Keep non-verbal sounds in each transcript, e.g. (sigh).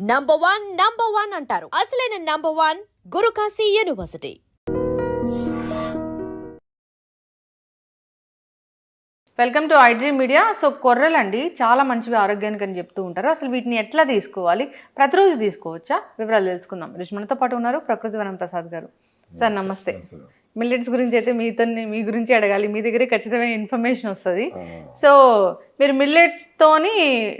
Number one number one అంటారు. అసలైన number one Gurukashi university. Welcome to iDream media so కొర్రలండి చాలా మంచివి ఆరోగ్యానికి అని చెప్తూ ఉంటారు. అసలు వీటిని ఎట్లా తీసుకోవాలి? ప్రతిరోజు తీసుకోవచ్చా? వివరాలు తెలుసుకుందాం. రుష్మణతో మనతో పాటు ఉన్నారు ప్రకృతి వనం ప్రసాద్ గారు. సార్ నమస్తే. మిల్లెట్స్ గురించి అయితే మీతో మీ గురించి అడగాలి. మీ దగ్గరే ఖచ్చితమైన ఇన్ఫర్మేషన్ వస్తుంది. సో మీరు మిల్లెట్స్తోని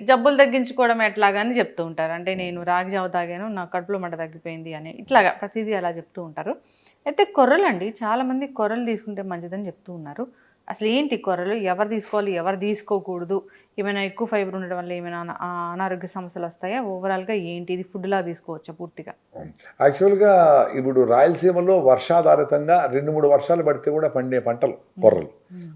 జబ్బులు తగ్గించుకోవడం ఎట్లాగని చెప్తూ ఉంటారు. అంటే నేను రాగి జావ తాగాను నా కడుపులో మంట తగ్గిపోయింది అని ఇట్లాగా ప్రతిదీ అలా చెప్తూ ఉంటారు. అయితే కొర్రలండి చాలామంది కొర్రలు తీసుకుంటే మంచిదని చెప్తూ ఉన్నారు. అసలు ఏంటి కొర్రలు? ఎవరు తీసుకోవాలి? ఎవరు తీసుకోకూడదు? ఏమైనా ఎక్కువ ఫైబర్ ఉండడం వల్ల ఏమైనా అనారోగ్య సమస్యలు వస్తాయా? ఓవరాల్గా ఏంటి? ఇది ఫుడ్లా తీసుకోవచ్చా పూర్తిగా? యాక్చువల్గా ఇప్పుడు రాయలసీమలో వర్షాధారితంగా రెండు మూడు వర్షాలు పడితే కూడా పండే పంటలు కొర్రలు.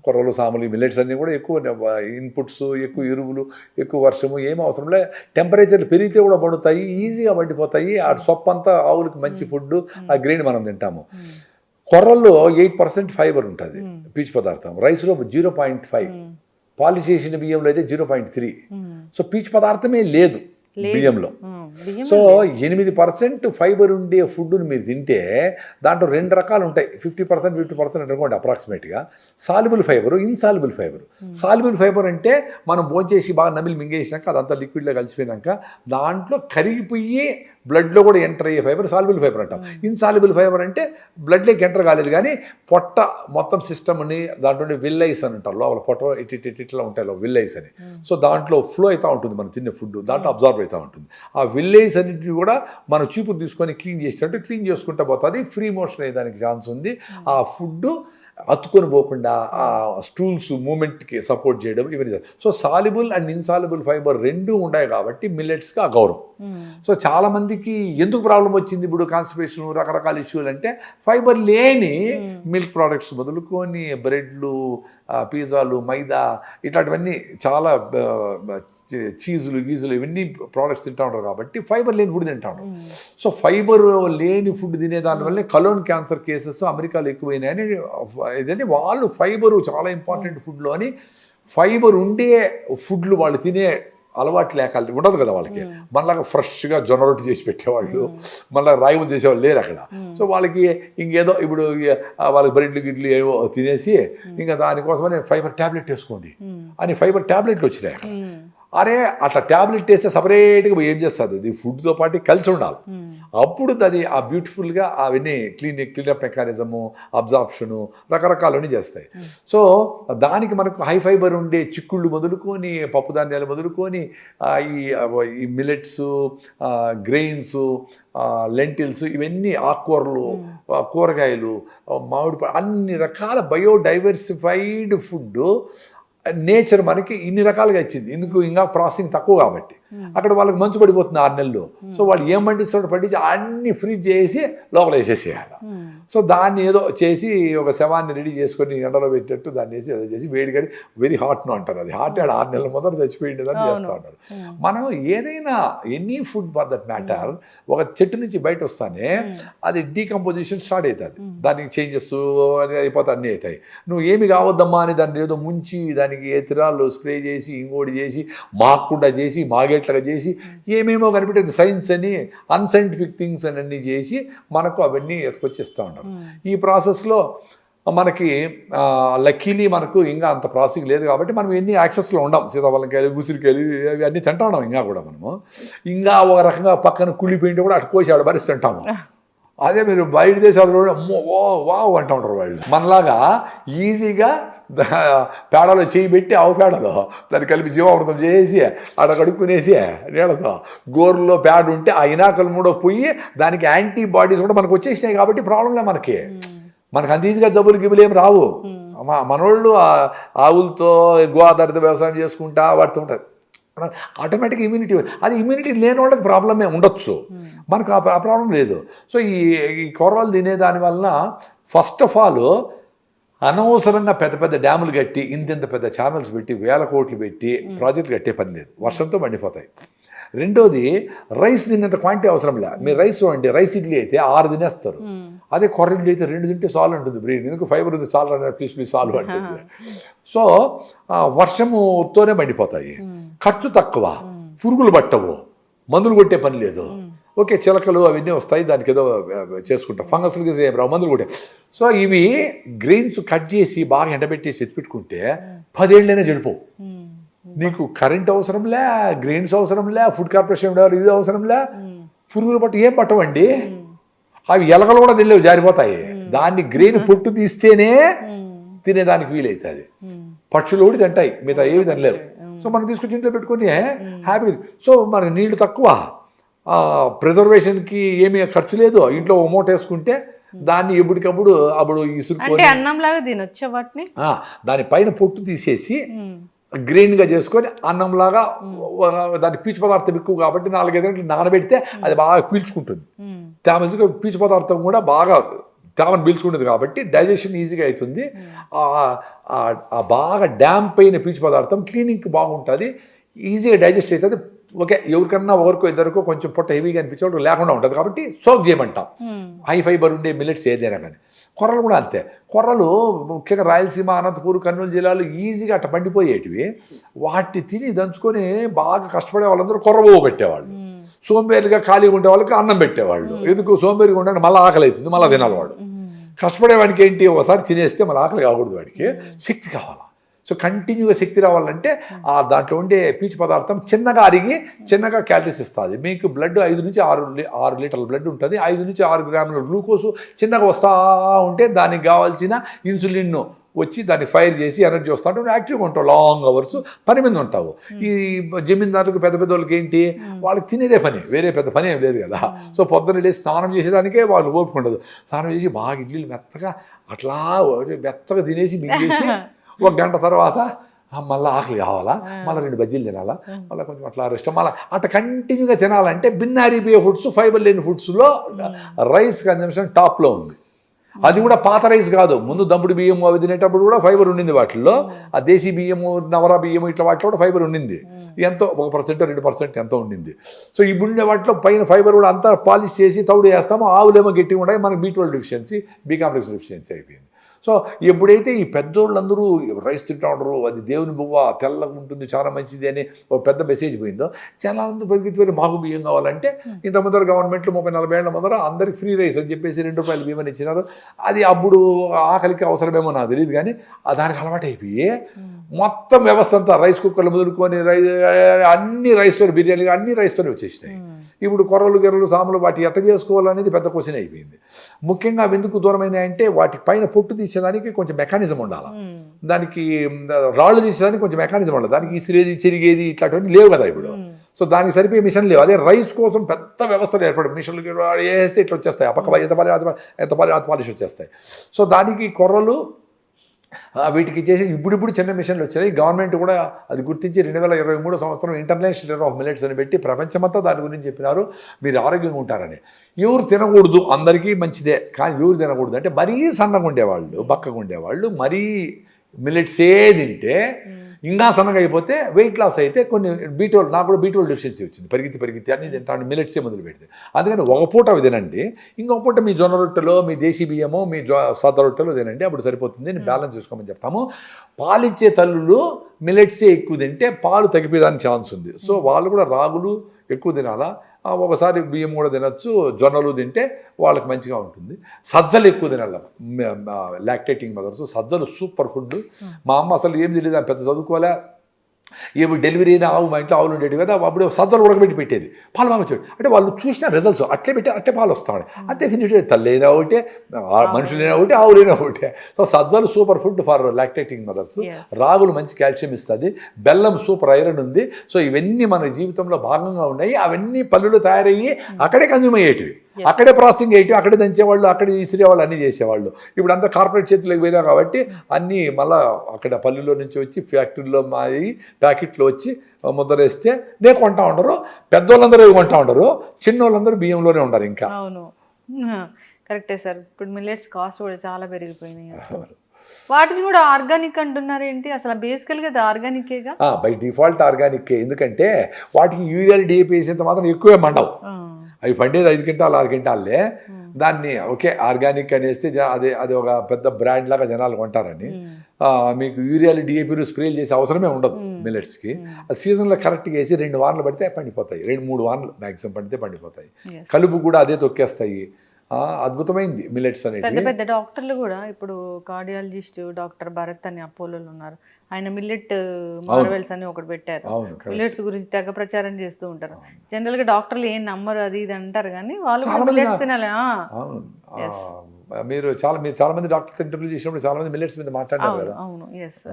కొర్రలు సాములు మిల్లెట్స్ అన్నీ కూడా ఎక్కువ ఇన్పుట్స్ ఎక్కువ ఎరువులు ఎక్కువ వర్షము ఏం అవసరం లే. టెంపరేచర్లు పెరిగితే కూడా పండుతాయి ఈజీగా పండిపోతాయి. ఆ సొప్పంతా ఆవులకి మంచి ఫుడ్ ఆ గ్రెయిన్ మనం తింటాము. కొర్రల్లో ఎయిట్ పర్సెంట్ ఫైబర్ ఉంటుంది పీచు పదార్థం. రైస్లో జీరో పాయింట్ ఫైవ్ పాలిష్ చేసిన బియ్యంలో అయితే జీరో పాయింట్ త్రీ. సో పీచు పదార్థమే లేదు బియ్యంలో. బియ్యం సో ఎనిమిది పర్సెంట్ ఫైబర్ ఉండే ఫుడ్ని మీరు తింటే దాంట్లో రెండు రకాలు ఉంటాయి. ఫిఫ్టీ పర్సెంట్ ఫిఫ్టీ పర్సెంట్ అనుకోండి అప్రాక్సిమేట్గా. Soluble fibre insoluble fibre. Soluble fibre అంటే మనం భోంచేసి బాగా నమిలి మింగేసినాక అదంతా లిక్విడ్లో కలిసిపోయినాక దాంట్లో కరిగిపోయి బ్లడ్లో కూడా ఎంటర్ అయ్యే ఫైబర్ సాల్యుబుల్ ఫైబర్ అంటాం. ఇన్సాల్యుబుల్ ఫైబర్ అంటే బ్లడ్లోకి ఎంటర్ కాలేదు కానీ పొట్ట మొత్తం సిస్టమ్ని దాంట్లో విల్లైస్ అని అంటారు. లోపల పొట్ట ఇటు ఇటు ఇటు ఇట్లా ఉంటాయి విల్లైస్ అని. సో దాంట్లో ఫ్లో అవుతూ ఉంటుంది మనం తినే ఫుడ్ దాంట్లో అబ్జర్వ్ అవుతూ ఉంటుంది. ఆ విల్లేజ్ అన్నింటిని కూడా మనం చూపు తీసుకొని క్లీన్ చేసినట్టు క్లీన్ చేసుకుంటూ పోతుంది. ఫ్రీ మోషన్ అయ్యేదానికి ఛాన్స్ ఉంది. ఆ ఫుడ్ అతుకొని పోకుండా ఆ స్టూల్స్ మూమెంట్కి సపోర్ట్ చేయడం ఇవన్నీ so soluble and insoluble fibre రెండూ ఉన్నాయి కాబట్టి మిల్లెట్స్కి ఆ గౌరవం. సో చాలా మందికి ఎందుకు ప్రాబ్లం వచ్చింది ఇప్పుడు కాన్స్టిపేషన్ రకరకాల ఇష్యూలు అంటే ఫైబర్ లేని మిల్క్ ప్రోడక్ట్స్ మొదలుకొని బ్రెడ్లు పిజ్జాలు మైదా ఇట్లాంటివన్నీ చాలా చీజులు గీజులు ఇవన్నీ ప్రోడక్ట్స్ తింటూ ఉంటారు కాబట్టి ఫైబర్ లేని ఫుడ్ తింటా ఉంటారు సో ఫైబర్ లేని ఫుడ్ తినే దానివల్ల కలోన్ క్యాన్సర్ కేసెస్ అమెరికాలో ఎక్కువైనాయని ఇదంటే వాళ్ళు ఫైబరు చాలా ఇంపార్టెంట్ ఫుడ్లో అని ఫైబర్ ఉండే ఫుడ్లు వాళ్ళు తినే అలవాటు లేక ఉండదు కదా వాళ్ళకి. మనలాగా ఫ్రెష్గా జొన్న రొట్టి చేసి పెట్టేవాళ్ళు మళ్ళీ రాయి ముద్ద చేసేవాళ్ళు లేరు అక్కడ. సో వాళ్ళకి ఇంకేదో ఇప్పుడు వాళ్ళకి బ్రెడ్లు గిడ్లు ఏవో తినేసి ఇంకా దానికోసమని ఫైబర్ ట్యాబ్లెట్ వేసుకోండి అని ఫైబర్ ట్యాబ్లెట్లు వచ్చినాయి అక్కడ. అరే అట్లా ట్యాబ్లెట్ వేస్తే సపరేట్గా ఏం చేస్తుంది? అది ఫుడ్తో పాటు కలిసి ఉండాలి. ఉమ్, అప్పుడు అది ఆ బ్యూటిఫుల్గా అవన్నీ క్లీన్ క్లీనప్ మెకానిజము అబ్జార్ప్షను రకరకాలన్నీ చేస్తాయి. సో దానికి మనకు హై ఫైబర్ ఉండే చిక్కుళ్ళు మొదలుకొని పప్పు ధాన్యాలు మొదలుకొని ఈ ఈ మిలెట్స్ గ్రెయిన్స్ లెంటిల్స్ ఇవన్నీ ఆకుకూరలు ఆ, కూరగాయలు మామిడి అన్ని రకాల బయోడైవర్సిఫైడ్ ఫుడ్ నేచర్ మనకి ఇన్ని రకాలుగా ఇచ్చింది. ఎందుకు ఇంకా ప్రాసెసింగ్ తక్కువ కాబట్టి. అక్కడ వాళ్ళకి మంచు పడిపోతుంది ఆరు నెలలు. సో వాళ్ళు ఏం పండిస్తాడో పండించి అన్ని ఫ్రీజ్ చేసి లోపల వేసేసేయాలి. ఉమ్, సో దాన్ని ఏదో చేసి ఒక శవాన్ని రెడీ చేసుకొని ఎండలో పెట్టేట్టు దాన్ని వేసి ఏదో చేసి వేడి కానీ వెరీ హాట్ను అంటారు అది. హాట్ ఆడ ఆరు నెలల మొదలు చచ్చిపోయింది అని చేస్తూ ఉంటారు. మనం ఏదైనా any food for that matter ఒక చెట్టు నుంచి బయట వస్తానే అది డీకంపోజిషన్ స్టార్ట్ అవుతుంది. దానికి చేంజెస్ అని అయిపోతే అన్నీ అవుతాయి. నువ్వు ఏమి కావద్దమ్మా అని దాన్ని ఏదో ముంచి దానికి ఎతిరాలు స్ప్రే చేసి ఇంకోటి చేసి మాకుండా చేసి మాగేట్లుగా చేసి ఏమేమో కనిపెట్టేది సైన్స్ అని అన్సైంటిఫిక్ థింగ్స్ అని అన్నీ చేసి మనకు అవన్నీ ఎత్తుకొచ్చేస్తూ ఉంటారు ఈ ప్రాసెస్లో మనకి లక్కీలీ మనకు ఇంకా అంత ప్రాసెసింగ్ లేదు కాబట్టి మనం ఎన్ని యాక్సెస్లో ఉండం. సీతాఫలంకాయలు ఉసిరికాయలు అవి అన్నీ తింటా ఉన్నాం ఇంకా కూడా మనము. ఇంకా ఒక రకంగా పక్కన కుళ్ళిపోయింటే కూడా అటు కోసి ఆడ భరిసి తింటాము అదే మీరు బయట దేశాల్లో కూడా అమ్మో ఓ వావ్ అంటూ ఉంటారు వాళ్ళు. మనలాగా ఈజీగా పేడలో చేయి పెట్టి ఆవు పేడలో దాన్ని కలిపి జీవామృతం చేసి ఆడ కడుక్కునేసి నీళ్ళతో గోరులో పేడ ఉంటే ఆ ఇనాకలు మూడో పోయి దానికి యాంటీబాడీస్ కూడా మనకు వచ్చేసినాయి కాబట్టి ప్రాబ్లంలే మనకి. మనకు అంత ఈజీగా జబ్బులు గిబ్బులు ఏం రావు. మా మనోళ్ళు ఆవులతో గో ఆధారిత వ్యవసాయం చేసుకుంటా వాడుతూ ఉంటారు. ఆటోమేటిక్ ఇమ్యూనిటీ అది ఇమ్యూనిటీ లేని వాళ్ళకి ప్రాబ్లమే ఉండొచ్చు. మనకు ఆ ప్రాబ్లం లేదు. సో ఈ ఈ కూరలు తినే దాని వలన ఫస్ట్ ఆఫ్ ఆల్ అనవసరంగా పెద్ద పెద్ద డ్యాములు కట్టి ఇంతింత పెద్ద ఛానల్స్ పెట్టి వేల కోట్లు పెట్టి ప్రాజెక్టులు కట్టే పని లేదు. వర్షంతో మండిపోతాయి. రెండోది రైస్ తిన్నంత క్వాంటిటీ అవసరం లే. మీరు రైస్ చూడండి రైస్ ఇడ్లీ అయితే ఆరు తినేస్తారు. అదే కొర్ర ఇడ్లీ అయితే రెండు తింటే సాల్వ్ ఉంటుంది బ్రెయిన్ ఎందుకు ఫైబర్ ఉంది సాల్వ్ అనేది ప్లీజ్ ప్లీజ్ సాల్వ్ అంటుంది. సో వర్షముతోనే మండిపోతాయి. ఖర్చు తక్కువ. పురుగులు పట్టవు. మందులు కొట్టే పని లేదు. ఓకే చిలకలు అవన్నీ వస్తాయి దానికి ఏదో చేసుకుంటాం. ఫంగస్లు ఏం రావు మందులు కొట్టే. సో ఇవి గ్రెయిన్స్ కట్ చేసి బాగా ఎండబెట్టేసి ఎత్తిపెట్టుకుంటే పదేళ్ళైనా చెడిపోవు. నీకు కరెంట్ అవసరంలే గ్రెయిన్స్ అవసరంలే ఫుడ్ కార్పొరేషన్ ఇది అవసరంలే పురుగులు పట్టు ఏం పట్టవండి? అవి ఎలకలు కూడా తినలేవు జారిపోతాయి. దాన్ని గ్రెయిన్ పొట్టు తీస్తేనే తినేదానికి వీలవుతుంది ఉమ్, పక్షులు కూడా తింటాయి మిగతా ఏవి తినలేవు. సో మనం తీసుకొచ్చి ఇంట్లో పెట్టుకొని హ్యాపీ సో మనకి నీళ్ళు తక్కువ ప్రిజర్వేషన్కి ఏమీ ఖర్చు లేదు. ఇంట్లో మూట వేసుకుంటే దాన్ని ఎప్పటికప్పుడు అప్పుడు ఇసురుకొని అన్నం లాగా తినొచ్చా వాటిని? దాని పైన పొట్టు తీసేసి గ్రీన్గా చేసుకొని అన్నంలాగా దాని పీచు పదార్థం ఎక్కువ కాబట్టి నాలుగైదు గంటలు నానబెడితే అది బాగా పీల్చుకుంటుంది. తేమ పీచు పదార్థం కూడా బాగా తేమను పీల్చుకుంటుంది కాబట్టి డైజెషన్ ఈజీగా అవుతుంది. ఆ- ఆ- బాగా డ్యాంప్ అయిన పీచు పదార్థం క్లీనింగ్కి బాగుంటుంది. ఈజీగా డైజెస్ట్ అవుతుంది. ఓకే ఎవరికన్నా ఒకరికో ఇద్దరికో కొంచెం పొట్ట హెవీగా అనిపించేవాడు లేకుండా ఉంటుంది కాబట్టి సోక్ చేయమంటాం. ఉమ్, హై ఫైబర్ ఉండే మిల్లెట్స్ ఏదైనా కానీ. కొర్రలు కూడా అంతే. కొర్రలు ముఖ్యంగా రాయలసీమ అనంతపూర్ కర్నూలు జిల్లాలో ఈజీగా అట్ట పండిపోయేటివి. వాటిని తిని దంచుకొని బాగా కష్టపడే వాళ్ళందరూ కొర్ర పెట్టేవాళ్ళు ఉమ్, సోంబేరిగా ఖాళీగా ఉండే వాళ్ళకి అన్నం పెట్టేవాళ్ళు. ఎందుకు సోంబేరిగా ఉండే మళ్ళీ ఆకలి అవుతుంది మళ్ళీ తినాలి వాడు ఉమ్, కష్టపడేవాడికి ఏంటి? ఒకసారి తినేస్తే మళ్ళీ ఆకలి కాకూడదు వాడికి. శక్తి కావాలా. సో కంటిన్యూగా శక్తి రావాలంటే ఆ దాంట్లో ఉండే పీచు పదార్థం చిన్నగా అరిగి చిన్నగా క్యాలరీస్ ఇస్తుంది. మీకు బ్లడ్ ఐదు నుంచి ఆరు లీ- ఆరు లీటర్ల బ్లడ్ ఉంటుంది. ఐదు నుంచి ఆరు గ్రాముల గ్లూకోజ్ చిన్నగా వస్తూ ఉంటే దానికి కావాల్సిన ఇన్సులిన్ వచ్చి దాన్ని ఫైర్ చేసి ఎనర్జీ వస్తూ ఉంటే నువ్వు యాక్టివ్గా ఉంటావు లాంగ్ అవర్స్ పని మీద ఉంటావు. ఈ జమీందారులకు పెద్ద పెద్ద వాళ్ళకి ఏంటి వాళ్ళకి తినేదే పని వేరే పెద్ద పని ఏం లేదు కదా. సో పొద్దున్న లేచి స్నానం చేసేదానికే వాళ్ళు ఓపిక ఉండదు. స్నానం చేసి బాగా ఇడ్లీలు మెత్తగా అట్లా మెత్తగా తినేసి మింగేసి (laughs) ఒక గంట తర్వాత "ఆ, మళ్ళా ఆకలి కావాలా? మళ్ళీ రెండు బజ్జీలు తినాలా? మళ్ళీ కొంచెం అట్లా రెస్ట్ మళ్ళీ అట్లా కంటిన్యూగా తినాలంటే బిన్నారిపోయే ఫుడ్స్ ఫైబర్ లేని ఫుడ్స్లో రైస్ కన్జంప్షన్ టాప్లో ఉంది. అది కూడా పాత రైస్ కాదు. ముందు దంపుడు బియ్యం అవి తినేటప్పుడు కూడా ఫైబర్ ఉండింది వాటిల్లో. ఆ దేశీ బియ్యము నవరా బియ్యము ఇట్లా వాటిలో కూడా ఫైబర్ ఉండింది. ఎంతో ఒక పర్సెంట్ రెండు పర్సెంట్ ఎంతో ఉండింది. సో ఇప్పుడు ఉండే వాటిలో పైన ఫైబర్ కూడా అంతా పాలిష్ చేసి తౌడు వేస్తాము. ఆవులేమో గట్టిగా ఉన్నాయి మనకి B twelve deficiency B complex deficiency అయిపోయింది. సో ఎప్పుడైతే ఈ పెద్దోళ్ళందరూ రైస్ తింటా ఉండరు అది దేవుని బువ్వ తెల్లగా ఉంటుంది చాలా మంచిది అని ఒక పెద్ద మెసేజ్ పోయిందో చాలా మంది పరిగెత్తి వెళ్ళి మాకు బియ్యం కావాలంటే ఇంత ముందర గవర్నమెంట్లు ముప్పై నలభై ఏళ్ళ ముందర అందరికి ఫ్రీ రైస్ అని చెప్పేసి రెండు రూపాయలు బియ్యం ఇచ్చినారు. అది అప్పుడు ఆకలికి అవసరమేమో నాకు తెలియదు కానీ ఆ దానికి అలవాటు అయిపోయి మొత్తం వ్యవస్థ అంతా రైస్ కుక్కర్లు మొదలుకొని రై అన్ని రైస్తో బిర్యానీ అన్ని రైస్తోనే వచ్చేసినాయి. ఇప్పుడు కొర్రలు గిర్రలు సాములు వాటి ఎట్ట చేసుకోవాలనేది పెద్ద క్వశ్చన్ అయిపోయింది. ముఖ్యంగా అవి ఎందుకు దూరమైనాయి అంటే వాటి పైన పొట్టు తీసేదానికి కొంచెం మెకానిజం ఉండాలి? దానికి రాళ్ళు తీసేదానికి కొంచెం మెకానిజం ఉండాలి? దానికి ఇసిరేది చెరిగేది ఇట్లాంటివన్నీ లేవు కదా ఇప్పుడు. సో దానికి సరిపోయే మిషన్ లేవు. అదే రైస్ కోసం పెద్ద వ్యవస్థలు ఏర్పడి మిషన్లు వేస్తే ఇట్లా వచ్చేస్తాయి. ఆ పక్క ఎంత పాలి ఎంత పాలి అంత పాలిష్ వచ్చేస్తాయి. సో దానికి కొర్రలు వీటికి చేసి ఇప్పుడిప్పుడు చిన్న మిషన్లు వచ్చినాయి గవర్నమెంట్ కూడా అది గుర్తించి రెండు వేల ఇరవై మూడో సంవత్సరం ఇంటర్నేషనల్ ఇయర్ ఆఫ్ మిలెట్స్ అని పెట్టి ప్రపంచమంతా దాని గురించి చెప్పినారు. మీరు ఆరోగ్యంగా ఉంటారని. ఎవరు తినకూడదు అందరికీ మంచిదే కానీ ఎవరు తినకూడదు అంటే మరీ సన్నగా ఉండేవాళ్ళు బక్కగా ఉండేవాళ్ళు మరీ మిల్లెట్సే తింటే ఇంకా సన్నగా అయిపోతే వెయిట్ లాస్ అయితే కొన్ని బీటోల్ నాకు కూడా బీటోల్ డెఫిషియన్సీ వచ్చింది. పరిగెత్తి పరిగెత్తి అన్ని తింటాను మిల్లెట్సే మొదలు పెడితే. అందుకని ఒక పూట అవి తినండి. ఇంకొక పూట మీ జొన్న రొట్టెలో మీ దేశీ బియ్యమో మీ జొ సద్ద రొట్టెలో తినండి. అప్పుడు సరిపోతుంది నేను బ్యాలెన్స్ చేసుకోమని చెప్తాము. పాలిచ్చే తల్లులు మిల్లెట్సే ఎక్కువ తింటే పాలు తగ్గిపోయేదానికి ఛాన్స్ ఉంది. సో వాళ్ళు కూడా రాగులు ఎక్కువ తినాలా? ఒకసారి బియ్యం కూడా తినచ్చు జొన్నలు తింటే వాళ్ళకి మంచిగా ఉంటుంది. సజ్జలు ఎక్కువ తినాలి. లాక్టేటింగ్ మదర్స్ సజ్జలు సూపర్ ఫుడ్. మా అమ్మ అసలు ఏం తెలియదు పెద్ద చదువుకోలే. ఏమి డెలివరీ అయిన ఆవు మా ఇంట్లో ఆవులు ఉండేవి కదా అప్పుడు సజ్జలు ఉడకబెట్టి పెట్టేది. పాలు వచ్చేది అంటే వాళ్ళు చూసిన రిజల్ట్స్ అట్లే పెట్టి అట్లే పాలు వస్తాయి అంతే ఫినిష్ తల్లైనా ఒకటే మనుషులైనా ఒకటి ఆవులైనా ఒకటే. సో సజ్జలు super food for lactating mothers. రాగులు మంచి కాల్షియం ఇస్తుంది. బెల్లం సూపర్ ఐరన్ ఉంది. సో ఇవన్నీ మన జీవితంలో భాగంగా ఉన్నాయి. అవన్నీ పళ్ళులు తయారయ్యి అక్కడే కన్జ్యూమ్ అయ్యేటివి. అక్కడే ప్రాసెసింగ్ అయ్యేటివి అక్కడే దంచేవాళ్ళు అక్కడే ఇసిరేవాళ్ళు అన్నీ చేసేవాళ్ళు. ఇప్పుడు అంతా కార్పొరేట్ చేతులకు పోయినా కాబట్టి అన్నీ మళ్ళా అక్కడ పల్లెల్లో నుంచి వచ్చి ఫ్యాక్టరీలో మాది ప్యాకెట్లో వచ్చి ముద్రేస్తే నే కొంటా ఉండరు పెద్దోళ్ళందరూ ఇవి కొంటా ఉండరు చిన్నోళ్ళందరూ బియ్యంలోనే ఉండరు ఇంకా. అవును. కరెక్టే సార్. ఇప్పుడు మిల్లెట్స్ కాస్ట్ కూడా చాలా పెరిగిపోయినాయి వాటిని కూడా ఆర్గానిక్ అంటున్నారు ఏంటి? అసలు బేసికల్గా అది ఆర్గానికేగా బై డిఫాల్ట్ ఆర్గానిక్ ఎందుకంటే వాటికి యూరియల్ డిఏపి వేసేంత మాత్రం ఎక్కువే మండవు. అవి పండేది ఐదు క్వింటాలు ఆరు క్వింటాలే దాన్ని ఓకే ఆర్గానిక్ అనేస్తే అదే అది ఒక పెద్ద బ్రాండ్ లాగా జనాలు కొంటారని. మీకు యూరియాలు డిఏపీలు స్ప్రేలు చేసే అవసరమే ఉండదు మిల్లెట్స్కి. ఆ సీజన్లో కరెక్ట్గా వేసి రెండు వారాలు పడితే పండిపోతాయి. రెండు మూడు వారాలు మ్యాక్సిమం పడితే పండిపోతాయి. కలుపు కూడా అదే తొక్కేస్తాయి. ఆ, అద్భుతమైంది మిల్లెట్స్ పెద్ద అనేవి పెద్ద డాక్టర్లు కూడా ఇప్పుడు కార్డియాలజిస్ట్ డాక్టర్ భరత్ అని అపోలోలు ఉన్నారు. ఆయన మిల్లెట్ మార్వెల్స్ అని ఒకటి పెట్టారు. మిల్లెట్స్ గురించి తెగ ప్రచారం చేస్తూ ఉంటారు. జనరల్గా డాక్టర్లు ఏం నమ్మరు అది ఇది అంటారు కానీ వాళ్ళు మిల్లెట్స్ తినాలి. మీరు చాలా మీరు చాలా మంది డాక్టర్స్ ఇంటర్వ్యూ చేసినప్పుడు చాలా మంది మిల్లెట్స్ మీద మాట్లాడారు అవును కదా. అవును. ఎస్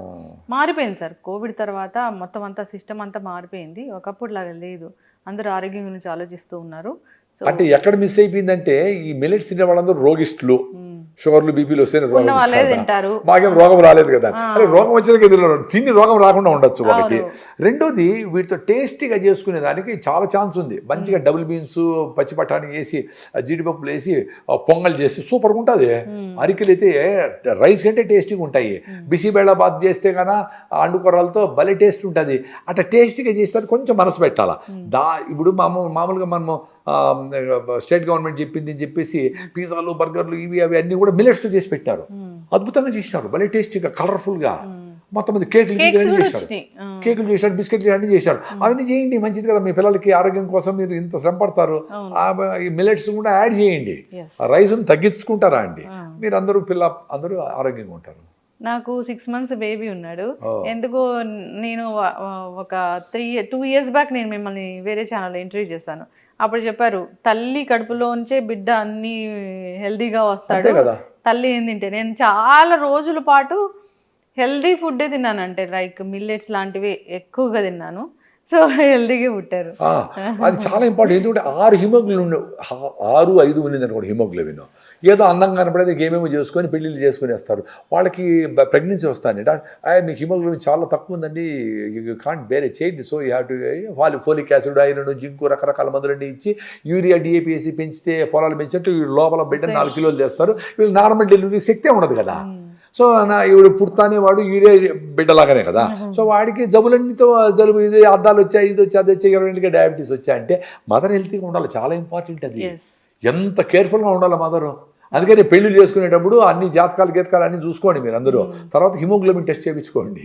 మారిపోయింది సార్. కోవిడ్ తర్వాత మొత్తం అంతా సిస్టమ్ అంతా మారిపోయింది. ఒకప్పుడు లాగా లేదు. అందరూ ఆరోగ్యం గురించి ఆలోచిస్తూ ఉన్నారు. అంటే ఎక్కడ మిస్ అయిపోయిందంటే ఈ మిల్లెట్స్ తినే వాళ్ళందరూ రోగిస్టులు. షుగర్లు బీపీలు వస్తే మాకేం రోగం రాలేదు కదా. అరే రోగం వచ్చినాక ఎదురు తిని రోగం రాకుండా ఉండొచ్చు వాళ్ళకి. రెండోది వీటితో టేస్టీగా చేసుకునే దానికి చాలా ఛాన్స్ ఉంది. మంచిగా డబుల్ బీన్స్ పచ్చి బఠానీ వేసి జీడిపప్పులు వేసి పొంగల్ చేసి సూపర్గా ఉంటుంది. అరికెలు అయితే రైస్ కంటే టేస్టీగా ఉంటాయి. బిసిబేళ బాత్ చేస్తే కన్నా అండుకూరలతో భలే టేస్ట్ ఉంటుంది. అట్లా టేస్టీగా చేస్తే కొంచెం మనసు పెట్టాలా? దా ఇప్పుడు మామూలు మామూలుగా మనము స్టేట్ గవర్నమెంట్ చెప్పింది అని చెప్పేసి పిజ్జాలు బర్గర్లు ఇవి అవి అన్నీ కూడా మిల్లెట్స్తో చేసి పెట్టారు. అద్భుతంగా చేసినారు. భలే టేస్టీగా కలర్ఫుల్గా మొత్తం మంది కేకులు అన్నీ చేశారు. కేకులు చేశారు బిస్కెట్లు అన్నీ చేశారు. అవన్నీ చేయండి మంచిది కదా. మీ పిల్లలకి ఆరోగ్యం కోసం మీరు ఇంత శ్రమ పడతారు. మిల్లెట్స్ కూడా యాడ్ చేయండి. రైస్ను తగ్గించుకుంటారా అండి. మీరు అందరూ పిల్ల అందరూ ఆరోగ్యంగా ఉంటారు. నాకు సిక్స్ మంత్స్ బేబీ ఉన్నాడు. ఎందుకో నేను ఒక త్రీ టూ ఇయర్స్ బ్యాక్ నేను మిమ్మల్ని వేరే ఛానల్లో ఇంటర్వ్యూ చేశాను. అప్పుడు చెప్పారు తల్లి కడుపులోంచే బిడ్డ అన్ని హెల్దీగా వస్తాడు. తల్లి ఏం తింటే? నేను చాలా రోజుల పాటు హెల్దీ ఫుడ్డే తిన్నాను అంటే లైక్ మిల్లెట్స్ లాంటివి ఎక్కువగా తిన్నాను. సో హెల్దీగా పుట్టారు. అది చాలా ఇంపార్టెంట్. ఎందుకంటే ఆరు హిమోగ్లోబిన్ ఆరు ఐదు ఉన్నది అనుకోండి హిమోగ్లోబిన్. ఏదో అందంగా కనపడేది ఏమేమో చేసుకొని పెళ్ళిళ్ళు చేసుకునేస్తారు. వాళ్ళకి ప్రెగ్నెన్సీ వస్తాను మీకు హిమోగ్లోబిన్ చాలా తక్కువ ఉందండి. యూ కాంట్ వేరే చేయండి సో యూ హ్యావ్ టు ఫాలి ఫోలిక్ యాసిడ్ ఐరన్ జింకు రకరకాల మందులన్నీ ఇచ్చి యూరియా డిఏపి వేసి పెంచితే పొలాలు పెంచినట్టు లోపల బిడ్డ నాలుగు కిలోలు చేస్తారు వీళ్ళు నార్మల్ డెలివరీ శక్తే ఉండదు కదా. సో నా ఈవిడ పుడతానే వాడు యూరియా బిడ్డలాగానే కదా. సో వాడికి జబ్బులన్నీతో జలుబు ఇది అద్దాలు వచ్చాయి ఇది వచ్చి అది వచ్చి ఇరవై ఏళ్ళకి డయాబెటీస్ వచ్చాయి అంటే మదర్ హెల్తీగా ఉండాలి. చాలా ఇంపార్టెంట్ అది. ఎంత కేర్ఫుల్గా ఉండాలి మదరు అందుకని పెళ్ళి చేసుకునేటప్పుడు అన్ని జాతకాలు గీతకాలు అన్ని చూసుకోండి మీరు అందరూ. తర్వాత హిమోగ్లోబిన్ టెస్ట్ చేయించుకోండి.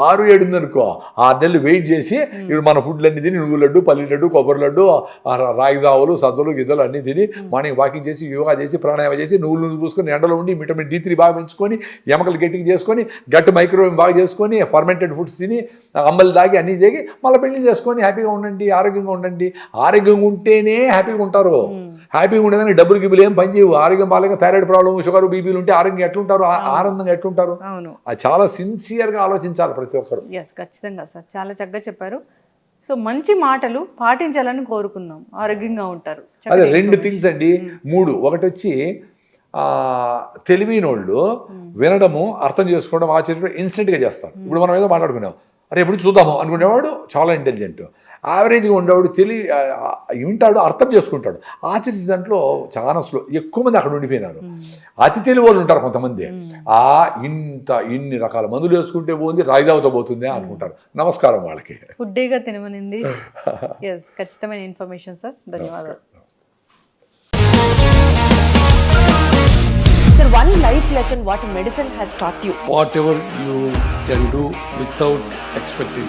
ఆరు ఏడు ఉందనుకో ఆరు నెలలు వెయిట్ చేసి ఇప్పుడు మన ఫుడ్లు అన్ని తిని నువ్వు లడ్డు పల్లి లడ్డు కొబ్బరి లడ్డు ఆ రా- రాగి జావులు సజ్జలు గిజ్జలు అన్ని తిని మార్నింగ్ వాకింగ్ చేసి యోగా చేసి ప్రాణాయామ చేసి నువ్వులు నువ్వు పూసుకొని ఎండలో ఉండి విటమిన్ డి త్రీ బాగా పెంచుకొని ఎమకలు గట్టిగా చేసుకొని గట్టు మైక్రోవేవ్ బాగా చేసుకొని ఫర్మెంటెడ్ ఫుడ్స్ తిని అమ్మలు దాగి అన్నీ తాగి మళ్ళీ పెళ్ళి చేసుకొని హ్యాపీగా ఉండండి ఆరోగ్యంగా ఉండండి. ఆరోగ్యంగా ఉంటేనే హ్యాపీగా ఉంటారు. హ్యాపీగా ఉండేదానికి డబ్బులు గిబ్బులు ఏం పని చేయవు. ఆరోగ్యం బాగా థైరాయిడ్ ప్రాబ్లం షుగర్ బీపీలు ఉంటే ఆరోగ్యం ఎట్లుంటారు? ఆనందంగా ఎట్లుంటారు? అవును. అది చాలా సిన్సియర్గా ఆలోచించాలి ప్రతి ఒక్కరు. ఎస్ ఖచ్చితంగా సార్. చాలా చక్కగా చెప్పారు. సో మంచి మాటలు పాటించాలని కోరుకుందాం. ఆరోగ్యంగా ఉంటారు. అదే రెండు. థింగ్స్ అండి. మూడు ఒకటి వచ్చి తెలివైనోళ్ళు వినడము అర్థం చేసుకోవడం ఆచరించడం ఇన్స్టెంట్గా చేస్తారు. ఇప్పుడు మనం ఏదో మాట్లాడుకున్నాం. అరే ఎప్పుడు చూద్దాము అనుకునేవాడు చాలా ఇంటెలిజెంట్ యావరేజ్గా ఉండేవాడు ఆ, వింటాడు అర్థం చేసుకుంటాడు. ఆచరించే దాంట్లో చాలా స్లో ఎక్కువ మంది అక్కడ ఉండిపోయినారు. అతి తెలివి వాళ్ళు ఉంటారు కొంతమంది. ఆ ఇంత ఇన్ని రకాల మందులు వేసుకుంటే పోతుంది రాయిదావుతో పోతుంది అనుకుంటారు. నమస్కారం వాళ్ళకి. ఫుడ్డేగా తినమనింది. (laughs) ఖచ్చితమైన ఇన్ఫర్మేషన్ సార్ ధన్యవాదాలు. Sir, one life lesson what medicine has taught you. whatever you can do without expecting.